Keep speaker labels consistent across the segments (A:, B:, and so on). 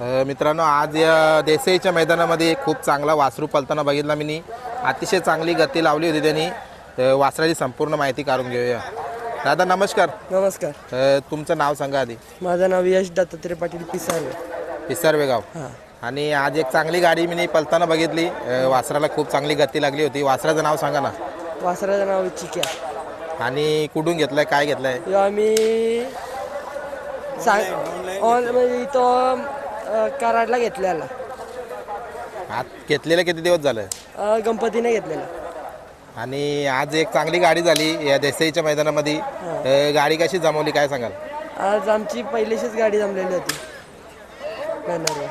A: मित्रांनो आज या देसाईच्या मैदानामध्ये खूप चांगला वासरू पलताना बघितला मी अतिशय चांगली गती लावली होती त्यांनी. वासराची संपूर्ण माहिती काढून घेऊया. दादा नमस्कार.
B: नमस्कार.
A: तुमचं नाव सांगा आधी.
B: माझं नाव यश दत्तात्रय पाटील पिसारे
A: पिसारवे. गाव
B: हां.
A: आणि आज एक चांगली गाडी मी पलताना बघितली. वासराला खूप चांगली गती लागली होती. वासराचं नाव सांगा ना.
B: वासराचं नाव चिक्या.
A: आणि कुठून घेतलंय काय घेतलंय?
B: आम्ही सांग म्हणजे इथं अं, कराडला घेतलेला.
A: आज घेतलेलं किती दिवस झालं
B: अं, गणपतीने घेतलेला.
A: आणि आज एक चांगली गाडी झाली या देसाईच्या मैदानामध्ये. अ, गाडी कशी जमवली काय सांगाल?
B: आज आमची पहिलीशीच गाडी जमलेली होती. बॅनरवर.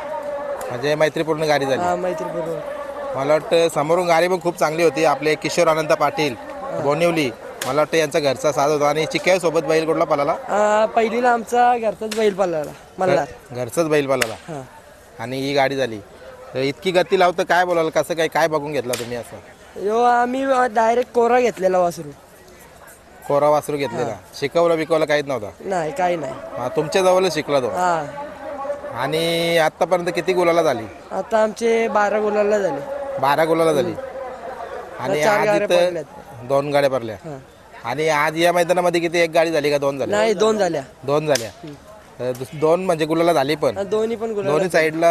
A: म्हणजे मैत्रीपूर्ण गाडी झाली.
B: हा मैत्रीपूर्व
A: मला वाटतं समोरून गाडी पण खूप चांगली होती. आपले किशोर अनंत पाटील बोनिवली मला वाटतं यांचा घरचा साथ होता. आणि चिक्या सोबत बैल कुठला पळाला?
B: अं, पहिलीला आमचा घरचाच बैल पडलेला मल्हार.
A: घरचाच बैल
B: हां.
A: आणि ही गाडी झाली. तर इतकी गती लावतं काय बोलाल कसं काय काय बघून घेतला तुम्ही असं?
B: ह्यो आम्ही डायरेक्ट कोरा घेतलेला वासरू.
A: कोरा वासरू घेतलेला. शिकवलं बिकवलं काहीच नव्हता?
B: नाही काही नाही.
A: तुमच्या जवळच शिकला तो.
B: हा.
A: आणि आतापर्यंत किती गुलाला झाली?
B: आता आमचे बारा गुलाला झाले.
A: बारा गुलाला झाली. आणि आज. दोन गाड्या
B: हां.
A: आणि आज या मैदानामध्ये किती एक गाडी झाली का दोन झाल्या
B: नाही दोन झाल्या.
A: दोन झाल्या. दुस- दोन म्हणजे गुलाला झाली पण.
B: दोन्ही पण गुलाल
A: दोन्ही साईडला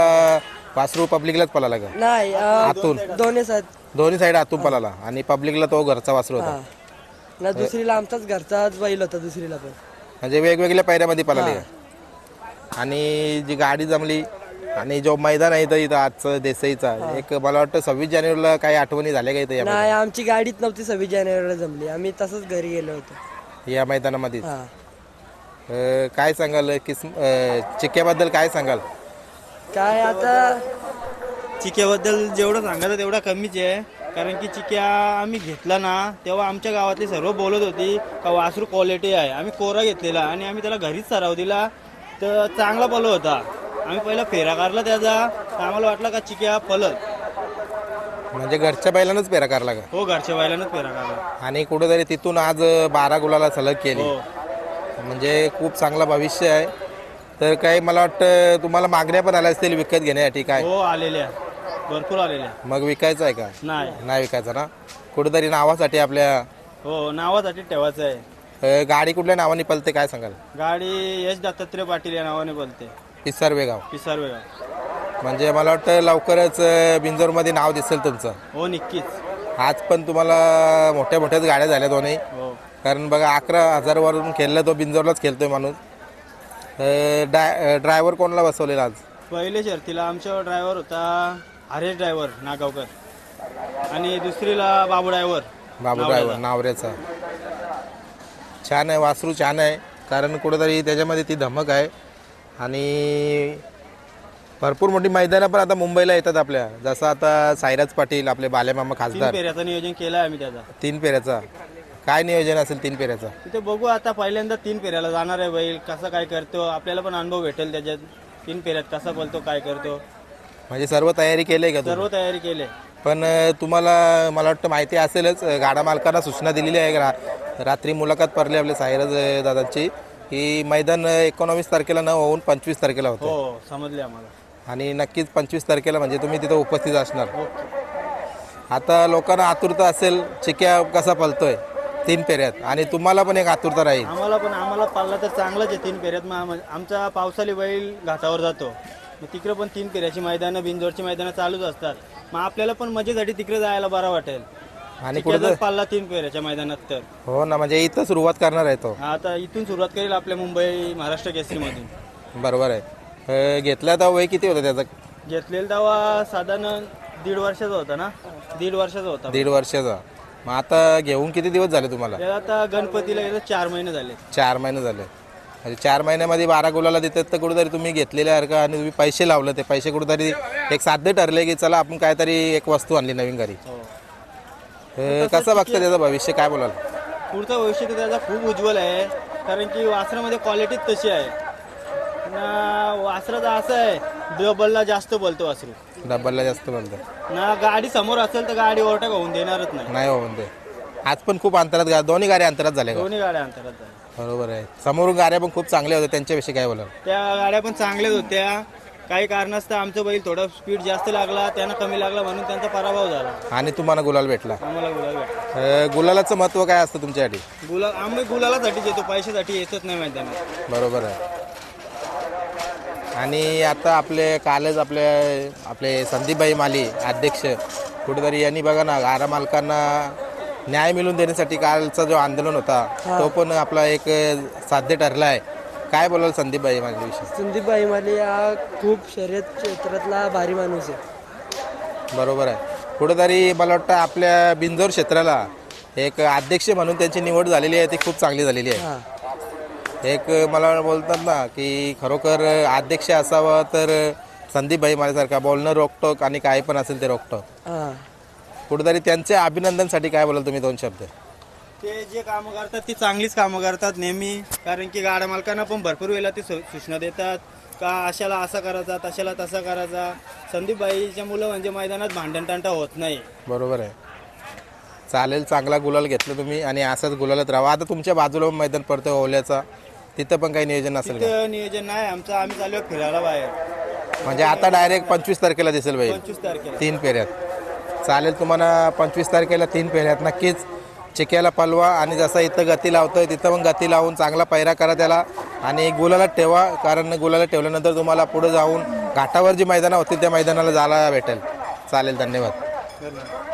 A: वासरू पब्लिकलाच पळाला का
B: नाही
A: आतून.
B: दोन्ही सात
A: दोन्ही साईड आतून पळाला आणि पब्लिकला तो घरचा वासरू होता.
B: ना दुसरीला आमचाच घरचाच बैल होता दुसरीला पण.
A: म्हणजे वेगवेगळ्या पायऱ्यामध्ये पळाले आणि जी गाडी जमली आणि जो मैदान आहे इथं इथं आजचं देसाईचा एक मला वाटतं सव्वीस जानेवारीला काही आठवणी झाल्या का इथं या
B: नाही आमची गाडीच नव्हती सव्वीस जानेवारीला जमली. आम्ही तसंच घरी गेलो होतो.
A: या मैदानामध्ये
B: हा.
A: अं, काय सांगाल किस अं, चिक्क्याबद्दल काय सांगाल?
B: काय आता
C: चिक्याबद्दल जेवढं सांगायचं तेवढा कमीच आहे. कारण की चिक्या आम्ही घेतला ना तेव्हा आमच्या गावातली सर्व बोलत होती का वासरू क्वालिटी आहे. आम्ही कोरा घेतलेला आणि आम्ही त्याला घरीच सराव दिला. तर चांगला पलो होता. आम्ही पहिला फेरा काढला त्याचा. तर आम्हाला वाटलं का चिक्या पलत
A: म्हणजे घरच्या बैलानंच पेरा करला का?
C: हो घरच्या बैलानंच फेरा काढला.
A: आणि कुठेतरी तिथून आज बारा गुलाला सलग केली.
C: हो.
A: म्हणजे खूप चांगलं भविष्य आहे. तर काही मला वाटतं तुम्हाला मागण्या पण आल्या असतील विकत घेण्यासाठी काय?
C: हो आलेल्या. भरपूर आलेल्या.
A: मग विकायचं आहे का?
C: नाही.
A: नाही विकायचं ना? कुठेतरी नावासाठी आपल्या
C: हो नावासाठी ठेवायचं आहे.
A: अं, गाडी कुठल्या नावाने पलते काय सांगाल?
C: गाडी यश दत्तात्रय पाटील या नावाने बोलते
A: पिसर वेगाव
C: पिसार वेळा
A: म्हणजे मला वाटतं लवकरच अं, बिंजोरमध्ये नाव दिसेल तुमचं.
C: हो नक्कीच.
A: आज पण तुम्हाला मोठ्या मोठ्याच गाड्या झाल्या दोन्ही.
C: हो.
A: कारण बघा अकरा हजारवरून खेळलं तो बिंजोरलाच खेळतोय माणूस. डाय ड्रायव्हर कोणाला बसवलेला आज?
C: पहिले शर्तीला आमच्या ड्रायव्हर होता हरेश ड्रायव्हर नागावकर. आणि दुसरीला बाबू ड्रायव्हर
A: बाबू ड्रायव्हर नावऱ्याचा. छान आहे वासरू छान आहे. कारण कुठेतरी त्याच्यामध्ये ती धमक आहे. आणि भरपूर मोठी मैदानं पण आता मुंबईला येतात आपल्या. जसं आता सायराज पाटील आपले बालेमामा
C: तीन
A: खासदार.
C: फेऱ्याचं नियोजन केलं आम्ही त्याचा.
A: तीन पेऱ्याचा काय नियोजन असेल तीन पेऱ्याचा
C: तिथे बघू आता पहिल्यांदा तीन फेऱ्याला जाणार आहे बैल कसा काय करतो आपल्याला पण अनुभव भेटेल त्याच्यात. तीन फेऱ्यात कसा बोलतो काय करतो.
A: म्हणजे सर्व तयारी केली आहे का तुम्ही?
C: सर्व तयारी केली
A: पण अं, तुम्हाला मला वाटतं माहिती असेलच अं, गाडा मालकांना सूचना दिलेली आहे रा रात्री मुलाखत पडली आपल्या सायराज अं, दादांची. की मैदान एकोणावीस तारखेला न होऊन पंचवीस तारखेला होतं.
C: हो समजले आम्हाला.
A: आणि नक्कीच पंचवीस तारखेला म्हणजे तुम्ही तिथं उपस्थित असणार. आता लोकांना आतुरता असेल चिक्या कसा पलतोय तीन पेऱ्यात आणि तुम्हाला पण एक आतुरता राहील.
C: आम्हाला पण आम्हाला पाळला तर चांगलाच आहे तीन फेऱ्यात. मग आम- आमचा पावसाळी बैल घाटावर जातो. मग तिकडे पण तीन फेऱ्याची मैदानं बिंजोरची मैदानं चालूच असतात. मग आपल्याला पण मजेसाठी तिकडे जायला बरं वाटेल.
A: आणि कुठं?
C: तीन फेऱ्याच्या मैदानात तर.
A: हो ना म्हणजे इथं सुरुवात करणार आहे तो.
C: आता इथून सुरुवात करेल आपल्या मुंबई महाराष्ट्र केसरीमधून.
A: बरोबर आहे. अं, घेतला तर वय किती होतं त्याचं?
C: घेतलेला तेव्हा साधारण दीड वर्षाचा होता ना? दीड वर्षाचा होता.
A: दीड वर्षाचा. मग आता घेऊन किती दिवस झाले तुम्हाला?
C: त्याला आता गणपतीला गेलं चार महिने झाले.
A: चार महिने झाले. म्हणजे चार महिन्यामध्ये बारा गुलाला देतात तर कुठेतरी तुम्ही घेतलेल्यासारखं आणि तुम्ही पैसे लावलं ते पैसे कुठेतरी एक साध्य ठरले की चला आपण काहीतरी एक वस्तू आणली नवीन घरी.
C: हो.
A: अं, कसं बघतं त्याचं भविष्य? काय बोलाल?
C: पुढचं भविष्य तर त्याचा खूप उज्ज्वल आहे. कारण की वासरामध्ये क्वालिटीच तशी आहे. ना वासराचं असं आहे. डबलला जास्त बोलतो वासरू.
A: डब्बलला जास्त बोलतं
C: ना गाडी समोर असेल तर गाडी ओव्हरटेक होऊन देणारच नाही.
A: नाही हो म्हणते आज पण खूप अंतरात गा दोन्ही गाड्या अंतरात झाल्या का?
C: दोन्ही गाड्या अंतरात झाल्या.
A: बरोबर आहे. समोरून गाड्या पण खूप चांगल्या होत्या. त्यांच्याविषयी काय बोलाल?
C: त्या गाड्या पण चांगल्याच होत्या. काही कारणास्तव आमचं बैल थोडा स्पीड जास्त लागला त्यांना कमी लागला म्हणून त्यांचा पराभव झाला.
A: आणि तुम्हाला गुलाल भेटला.
C: आम्हाला गुलाल भेटला.
A: अ, गुलालाचं महत्त्व काय असतं तुमच्यासाठी?
C: गुलाल आम्ही गुलालासाठीच येतो पैशासाठी येतच नाही मैदानात.
A: बरोबर आहे. आणि आता आपले कालच आपले आपले संदीपभाई माली अध्यक्ष कुठेतरी यांनी बघा ना गारा मालकांना न्याय मिळवून देण्यासाठी कालचा जो आंदोलन होता तो पण आपला एक साध्य ठरला आहे काय बोलाल संदीपभाई माली विषयी
B: संदीप माले हा खूप शर्यत क्षेत्रातला भारी माणूस आहे.
A: बरोबर आहे. कुठेतरी मला वाटतं आपल्या बिंजोर क्षेत्राला एक अध्यक्ष म्हणून त्यांची निवड झालेली आहे ती खूप चांगली झालेली आहे. एक मला बोलतात ना की खरोखर अध्यक्ष असावं तर संदीपभाई माझ्यासारखा बोलणं रोकटोक आणि काय पण असेल ते रोकटोक कुठेतरी त्यांच्या अभिनंदनसाठी काय बोलाल तुम्ही दोन शब्द?
C: ते जे कामं करतात ती चांगलीच कामं करतात नेहमी. कारण की गाड्या मालकांना पण भरपूर वेळेला ते सू- सूचना देतात. का अशाला असा करायचा तशाला तसा करायचा. संदीपबाईच्या मुलं म्हणजे मैदानात भांडण तांटा होत नाही.
A: बरोबर आहे. चालेल चांगला गुलाल घेतलं तुम्ही आणि असंच गुलालत राहा. आता तुमच्या बाजूला पण मैदान पडतं ओल्याचा. तिथं पण काही नियोजन असेल का?
C: तिथं नियोजन नाही आमचं आम्ही चालू फिरायला बाहेर.
A: म्हणजे आता डायरेक्ट पंचवीस तारखेला दिसेल बाई.
C: पंचवीस तारखेला.
A: तीन फेऱ्यात. चालेल तुम्हाला पंचवीस तारखेला तीन फेऱ्यात. नक्कीच चिक्याला पलवा आणि जसं इथं गती लावतोय तिथं पण गती लावून चांगला पैरा करा त्याला. आणि गुलाला ठेवा कारण गुलाला ठेवल्यानंतर तुम्हाला पुढे जाऊन घाटावर जी मैदानं होती त्या मैदानाला जायला भेटेल. चालेल धन्यवाद.
C: धन्यवाद.